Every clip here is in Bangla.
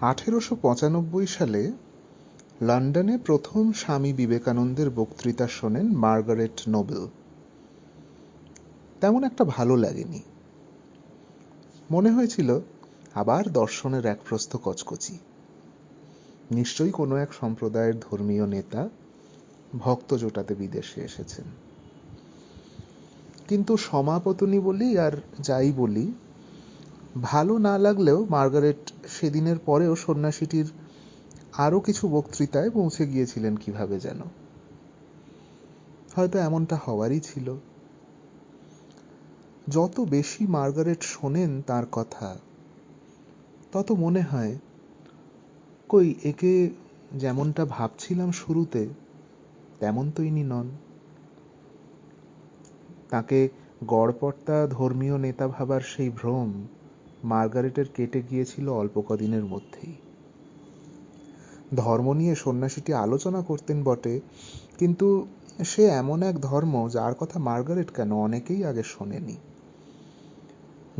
আঠেরোশো পঁচানব্বই সালে লন্ডনে প্রথম স্বামী বিবেকানন্দের বক্তৃতা শোনেন মার্গারেট নোবেল। তেমন একটা ভালো লাগেনি। মনে হয়েছিল, আবার দর্শনের এক প্রস্থ কচকচি। নিশ্চয়ই কোনো এক সম্প্রদায়ের ধর্মীয় নেতা ভক্ত জোটাতে বিদেশে এসেছেন। কিন্তু সমাপতনী বলি আর যাই বলি, ভালো না লাগলেও মার্গারেট সেদিনের পরেও সন্ন্যাসীটির আরও কিছু বক্তৃতায় পৌঁছে গিয়েছিলেন কীভাবে যেন। হয়তো এমনটা হওয়ারই ছিল। যত বেশি মার্গারেট শোনেন তার কথা, তত মনে হয়, কই, একে যেমনটা ভাবছিলাম শুরুতে, তেমন তো ইনি নন। তাকে গড়পর্তা ধর্মীয় নেতা ভাবার সেই ভ্রম মার্গারেটের কেটে গিয়েছিল অল্প কদিনের মধ্যেই। ধর্ম নিয়ে সন্ন্যাসীটি আলোচনা করতেন বটে, কিন্তু সে এমন এক ধর্ম যার কথা মার্গারেট কেন অনেকেই আগে শোনেনি।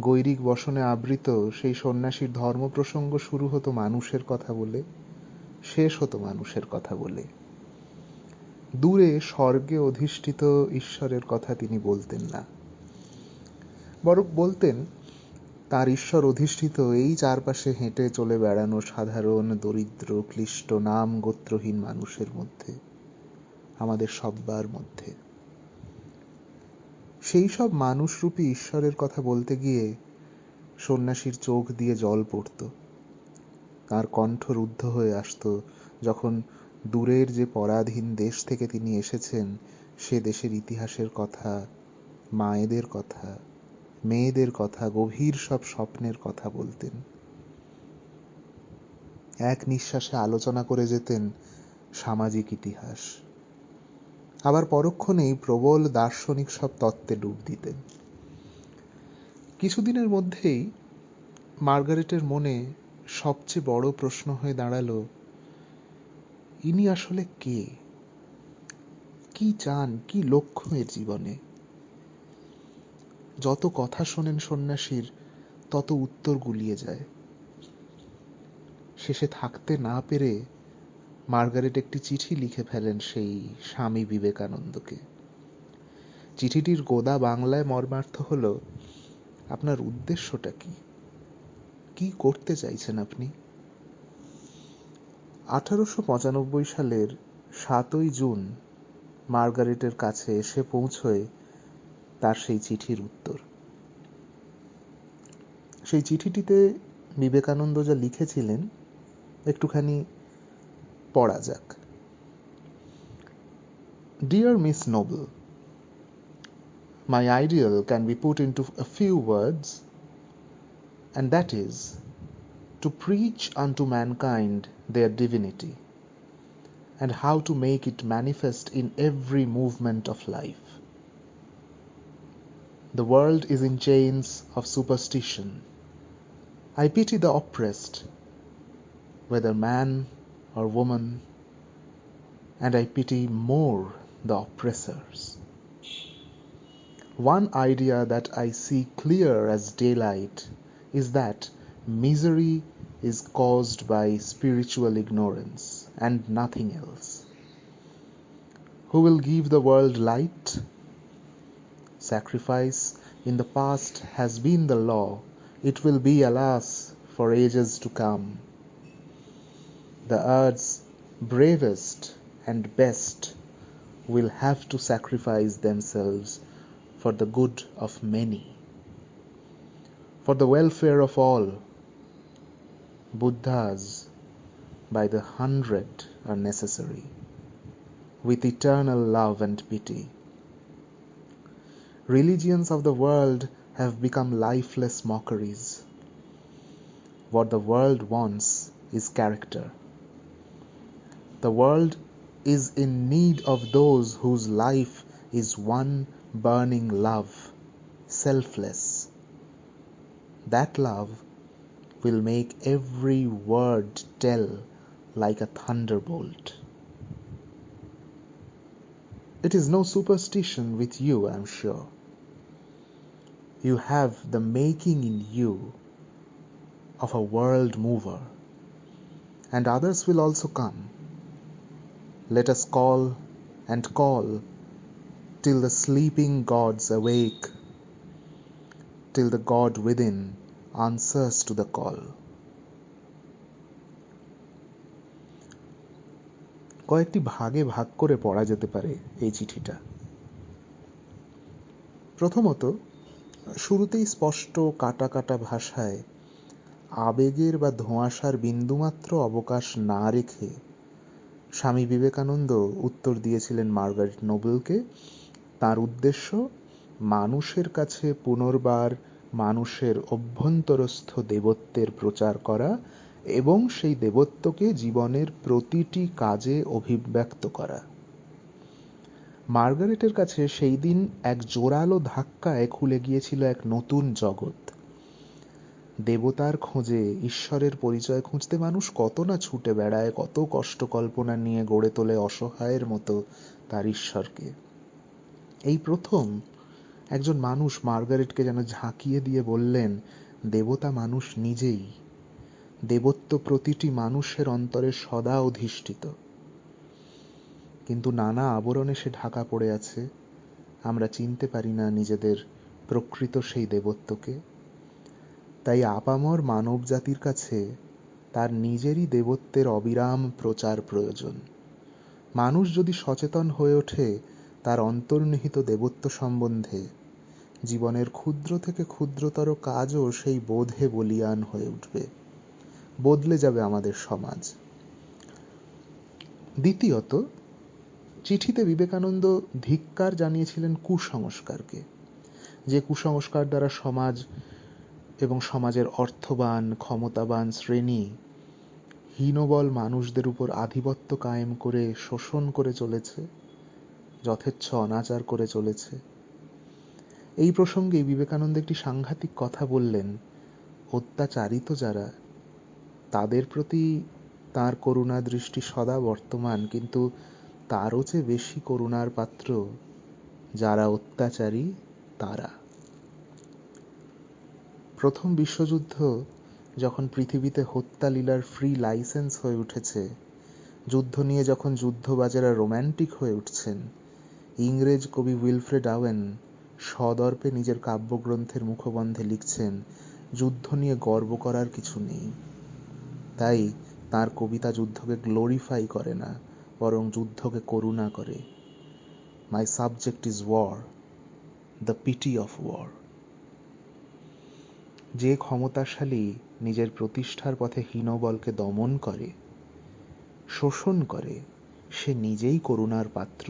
গৈরিক বসনে আবৃত সেই সন্ন্যাসীর ধর্ম প্রসঙ্গ শুরু হতো মানুষের কথা বলে, শেষ হতো মানুষের কথা বলে। দূরে স্বর্গে অধিষ্ঠিত ঈশ্বরের কথা তিনি বলতেন না। বরং বলতেন তার ঈশ্বর অধিষ্ঠিত, এই চারপাশে হেঁটে চলে বেড়ানো সাধারণ, দরিদ্র, ক্লিষ্ট নাম গোত্রহীন মানুষের মধ্যে, আমাদের সব্বার মধ্যে। সেই সব মানুষরূপী ঈশ্বরের কথা বলতে গিয়ে সন্ন্যাসীর চোখ দিয়ে জল পড়ত। তার কণ্ঠ রুদ্ধ হয়ে আসত, যখন দূরের যে পরাধীন দেশ থেকে তিনি এসেছেন, সে দেশের ইতিহাসের কথা, মায়েদের কথা মেয়েদের কথা, গভীর সব স্বপ্নের কথা বলতেন। এক নিঃশ্বাসে আলোচনা করে যেতেন সামাজিক ইতিহাস। আবার পরক্ষণেই প্রবল দার্শনিক সব তত্ত্বে ডুব দিতেন। কিছুদিনের মধ্যেই মার্গারেটের মনে সবচেয়ে বড় প্রশ্ন হয়ে দাঁড়াল, ইনি আসলে কে? কি চান? কি লক্ষ্য এর জীবনে? যত কথা শোনেন সন্ন্যাসীর, তত উত্তর গুলিয়ে যায়। শেষে থাকতে না পেরে মার্গারেট একটি চিঠি লিখে ফেলেন সেই স্বামী বিবেকানন্দকে। চিঠিটির গোদা বাংলায় মর্মার্থ হল, আপনার উদ্দেশ্যটা কি? কি করতে চাইছেন আপনি? আঠারোশো পঁচানব্বই সালের সাতই জুন মার্গারেটের কাছে এসে পৌঁছয় তার সেই চিঠির উত্তর সেই চিঠিটিতে বিবেকানন্দ যা লিখেছিলেন একটুখানি পড়া যাক Dear Miss Noble, my ideal can be put into a few words, and that is to preach unto mankind their divinity and how to make it manifest in every movement of life. The world is in chains of superstition. I pity the oppressed, whether man or woman, and I pity more the oppressors. One idea that I see clear as daylight is that misery is caused by spiritual ignorance and nothing else. Who will give the world light? Sacrifice in the past has been the law. It will be, alas, for ages to come. The earth's bravest and best will have to sacrifice themselves for the good of many. For the welfare of all, Buddhas by the hundred are necessary, with eternal love and pity. Religions of the world have become lifeless mockeries. What the world wants is character. The world is in need of those whose life is one burning love, selfless. That love will make every word tell like a thunderbolt. It is no superstition with you, I am sure You have the making in you of a world mover, and others will also come. Let us call and call till the sleeping gods awake, till the God within answers to the call. কয়েকটি ভাগে ভাগ করে পড়া যেতে পারে এই চিঠিটা প্রথমত শুরুতেই স্পষ্ট কাটা কাটা ভাষায় আবেগের বা ধোঁয়াশার বিন্দুমাত্র অবকাশ না রেখে স্বামী বিবেকানন্দ উত্তর দিয়েছিলেন মার্গারেট নোবেলকে, তার উদ্দেশ্য মানুষের কাছে পুনর্বার মানুষের অভ্যন্তরস্থ দেবত্বের প্রচার করা এবং সেই দেবত্বকে জীবনের প্রতিটি কাজে অভিব্যক্ত করা। মার্গারেটের কাছে সেই দিন এক জোরালো ধাক্কায় খুলে গিয়েছিল এক নতুন জগৎ। দেবতার খোঁজে ঈশ্বরের পরিচয় খুঁজতে মানুষ কত না ছুটে বেড়ায়, কত কষ্ট কল্পনা নিয়ে গড়ে তোলে অসহায়ের মতো তার ঈশ্বরকে। এই প্রথম একজন মানুষ মার্গারেটকে যেন ঝাঁকিয়ে দিয়ে বললেন, দেবতা মানুষ নিজেই। দেবত্ব প্রতিটি মানুষের অন্তরে সদা অধিষ্ঠিত। কিন্তু নানা আবরণে সে ঢাকা পড়ে আছে। আমরা চিনতে পারি না নিজেদের প্রকৃত সেই দেবত্বকে। তাই আপামর মানব জাতির কাছে তার নিজেরই দেবত্বের অবিরাম প্রচার প্রয়োজন। মানুষ যদি সচেতন হয়ে ওঠে তার অন্তর্নিহিত দেবত্ব সম্বন্ধে, জীবনের ক্ষুদ্র থেকে ক্ষুদ্রতর কাজও সেই বোধে বলিয়ান হয়ে উঠবে। বদলে যাবে আমাদের সমাজ। দ্বিতীয়ত চিঠিতে বিবেকানন্দ ধিক্কার জানিয়েছিলেন কুসংস্কারকে, যে কুসংস্কার দ্বারা সমাজ এবং সমাজের অর্থবান, ক্ষমতাবান শ্রেণি হীনবল মানুষদের উপর আধিপত্য কায়েম করে শোষণ করে চলেছে, যথেচ্ছ অনাচার করে চলেছে। এই প্রসঙ্গে বিবেকানন্দ একটি সাংঘাতিক কথা বললেন। অত্যাচারিত যারা, তাদের প্রতি তার করুণা দৃষ্টি সদা বর্তমান, কিন্তু তারও চেয়ে বেশি করুণার পাত্র, যারা অত্যাচারী, তারা। প্রথম বিশ্বযুদ্ধ যখন পৃথিবীতে হত্যা লীলার ফ্রি লাইসেন্স হয়ে উঠেছে, যুদ্ধ নিয়ে যখন যুদ্ধবাজেরা রোম্যান্টিক হয়ে উঠছেন, ইংরেজ কবি উইলফ্রেড আওয়েন সদর্পে নিজের কাব্যগ্রন্থের মুখবন্ধে লিখছেন, যুদ্ধ নিয়ে গর্ব করার কিছু নেই। তাই তার কবিতা যুদ্ধকে গ্লোরিফাই করে না। বরং যুদ্ধকে করুণা করে। My subject is war the pity of war যে ক্ষমতাশালী নিজের প্রতিষ্ঠার পথে হীনবলকে দমন করে, শোষণ করে, সে নিজেই করুণার পাত্র।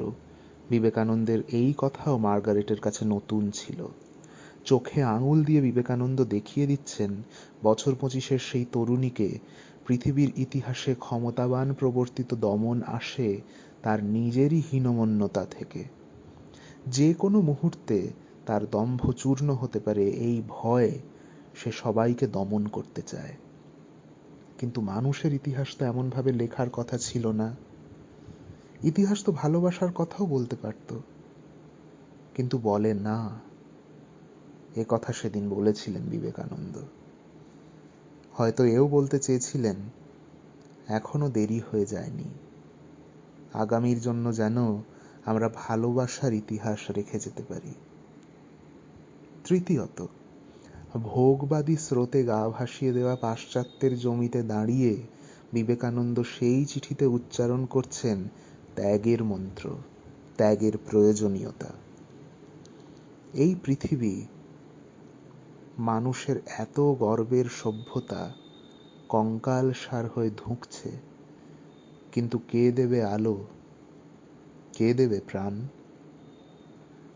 বিবেকানন্দের এই কথাও মার্গারেটের কাছে নতুন ছিল। চোখে আঙুল দিয়ে বিবেকানন্দ দেখিয়ে দিচ্ছেন, বছর পঁচিশের সেই তরুণীকে পৃথিবীর ইতিহাসে ক্ষমতাবান প্রবর্তিত দমন আসে তার নিজেরই হীনমন্যতা থেকে। যে কোনো মুহূর্তে তার দম্ভ চূর্ণ হতে পারে, এই ভয় সে সবাইকে দমন করতে চায়। কিন্তু মানুষের ইতিহাস তো এমনভাবে লেখার কথা ছিল না। ইতিহাস তো ভালোবাসার কথাও বলতে পারত। কিন্তু বলে না, এ কথা সেদিন বলেছিলেন বিবেকানন্দ। হয়তো এও বলতে চেয়েছিলেন, এখনও দেরি হয়ে যায়নি। আগামীর জন্য যেন আমরা ভালোবাসার ইতিহাস রেখে যেতে পারি। তৃতীয়ত, ভোগবাদী স্রোতে গা ভাসিয়ে দেওয়া পাশ্চাত্যের জমিতে দাঁড়িয়ে বিবেকানন্দ সেই চিঠিতে উচ্চারণ করছেন, ত্যাগের মন্ত্র, ত্যাগের প্রয়োজনীয়তা। এই পৃথিবী মানুষের এত গর্বের সভ্যতা কঙ্কাল সার হয়ে ধুঁকছে। কিন্তু কে দেবে আলো? কে দেবে প্রাণ?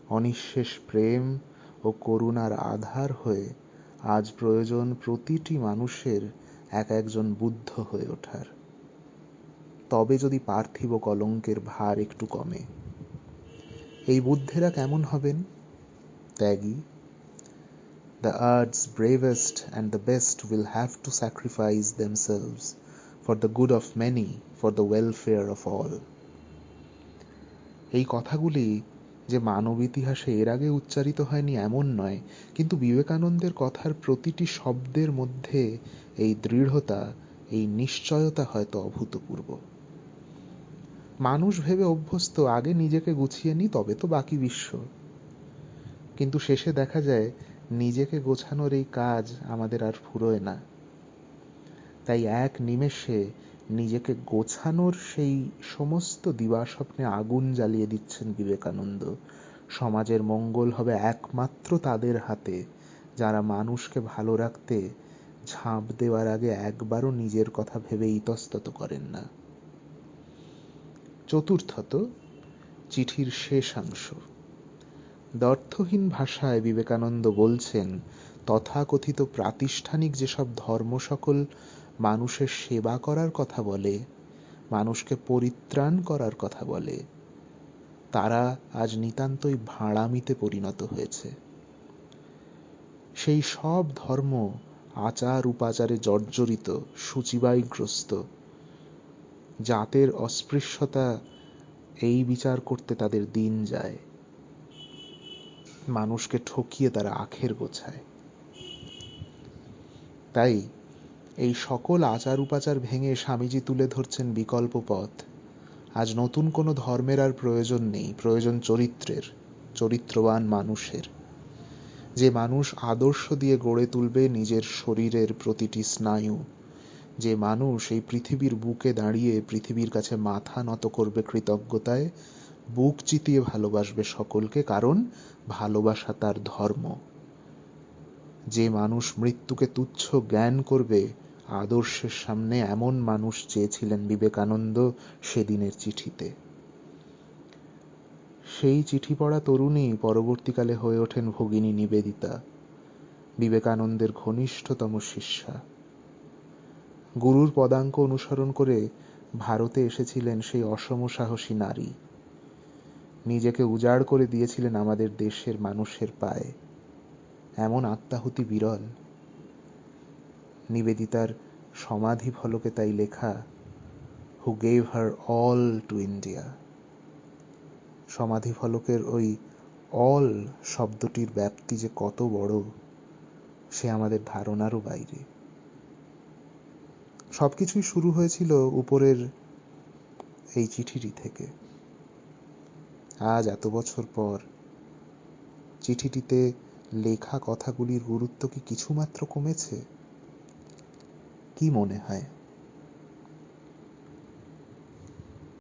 অনিঃশেষ প্রেম ও করুণার আধার হয়ে আজ প্রয়োজন প্রতিটি মানুষের এক একজন বুদ্ধ হয়ে ওঠার। তবে যদি পার্থিব কলঙ্কের ভার একটু কমে, এই বুদ্ধেরা কেমন হবেন? ত্যাগী The earth's bravest and the best will have to sacrifice themselves for the good of many, for the welfare of all. এই কথাগুলি যে মানব ইতিহাসে এর আগে উচ্চারিত হয়নি এমন নয় কিন্তু বিবেকানন্দের কথার প্রতিটি শব্দের মধ্যে এই দৃঢ়তা এই নিশ্চয়তা হয়তো অভূতপূর্ব মানুষ ভেবে অভ্যস্ত আগে নিজেকে গুছিয়ে নি তবে তো বাকি বিশ্ব কিন্তু শেষে দেখা যায় নিজেকে গোছানোর এই কাজ আমাদের আর ফুরোয় না। তাই এক নিমেষে নিজেকে গোছানোর সেই সমস্ত দিবাস্বপ্নে আগুন জ্বালিয়ে দিচ্ছেন বিবেকানন্দ। সমাজের মঙ্গল হবে একমাত্র তাদের হাতে, যারা মানুষকে ভালো রাখতে ঝাঁপ দেওয়ার আগে একবারও নিজের কথা ভেবে ইতস্তত করেন না। চতুর্থত, চিঠির শেষাংশ। দর্থহীন ভাষায় বিবেকানন্দ বলছেন, তথাকথিত প্রাতিষ্ঠানিক যেসব ধর্ম সকল মানুষের সেবা করার কথা বলে, মানুষকে পরিত্রাণ করার কথা বলে, তারা আজ নিতান্তই ভাঁড়ামিতে পরিণত হয়েছে। সেই সব ধর্ম আচার উপাচারে জর্জরিত সূচিবায়গ্রস্ত জাতের অস্পৃশ্যতা এই বিচার করতে তাদের দিন যায়। মানুষকে ঠকিয়ে তারা আখের গোছায়। তাই এই সকল আচার উপাচার ভেঙে স্বামীজি তুলে ধরছেন বিকল্প পথ। আজ নতুন কোনো ধর্মের আর প্রয়োজন নেই, প্রয়োজন চরিত্রের, চরিত্রবান মানুষের। যে মানুষ আদর্শ দিয়ে গড়ে তুলবে নিজের শরীরের প্রতিটি স্নায়ু, যে মানুষ এই পৃথিবীর বুকে দাঁড়িয়ে পৃথিবীর কাছে মাথা নত করবে কৃতজ্ঞতায় বুক চিতিয়ে ভালোবাসবে সকলকে, কারণ ভালোবাসা তার ধর্ম। যে মানুষ মৃত্যুকে তুচ্ছ জ্ঞান করবে, আদর্শের সামনে এমন মানুষ চেয়েছিলেন বিবেকানন্দ সেদিনের চিঠিতে। সেই চিঠি পড়া তরুণী পরবর্তীকালে হয়ে ওঠেন ভগিনী নিবেদিতা, বিবেকানন্দের ঘনিষ্ঠতম শিষ্যা। গুরুর পদাঙ্ক অনুসরণ করে ভারতে এসেছিলেন সেই অসম সাহসী নারী। নিজেকে উজাড় করে দিয়েছিলেন আমাদের দেশের মানুষের পায়ে। এমন আত্মাহুতি বিরল। নিবেদিতার সমাধি ফলকে তাই লেখা who gave her all to India সমাধি ফলকের ওই অল শব্দটির ব্যাপ্তি যে কত বড়, সে আমাদের ধারণারও বাইরে। সবকিছুই শুরু হয়েছিল উপরের এই চিঠিটি থেকে। আজ এত বছর পর। চিঠিটিতে লেখা কথাগুলির গুরুত্ব কি কিছুমাত্র কমেছে? কি মনে হয়?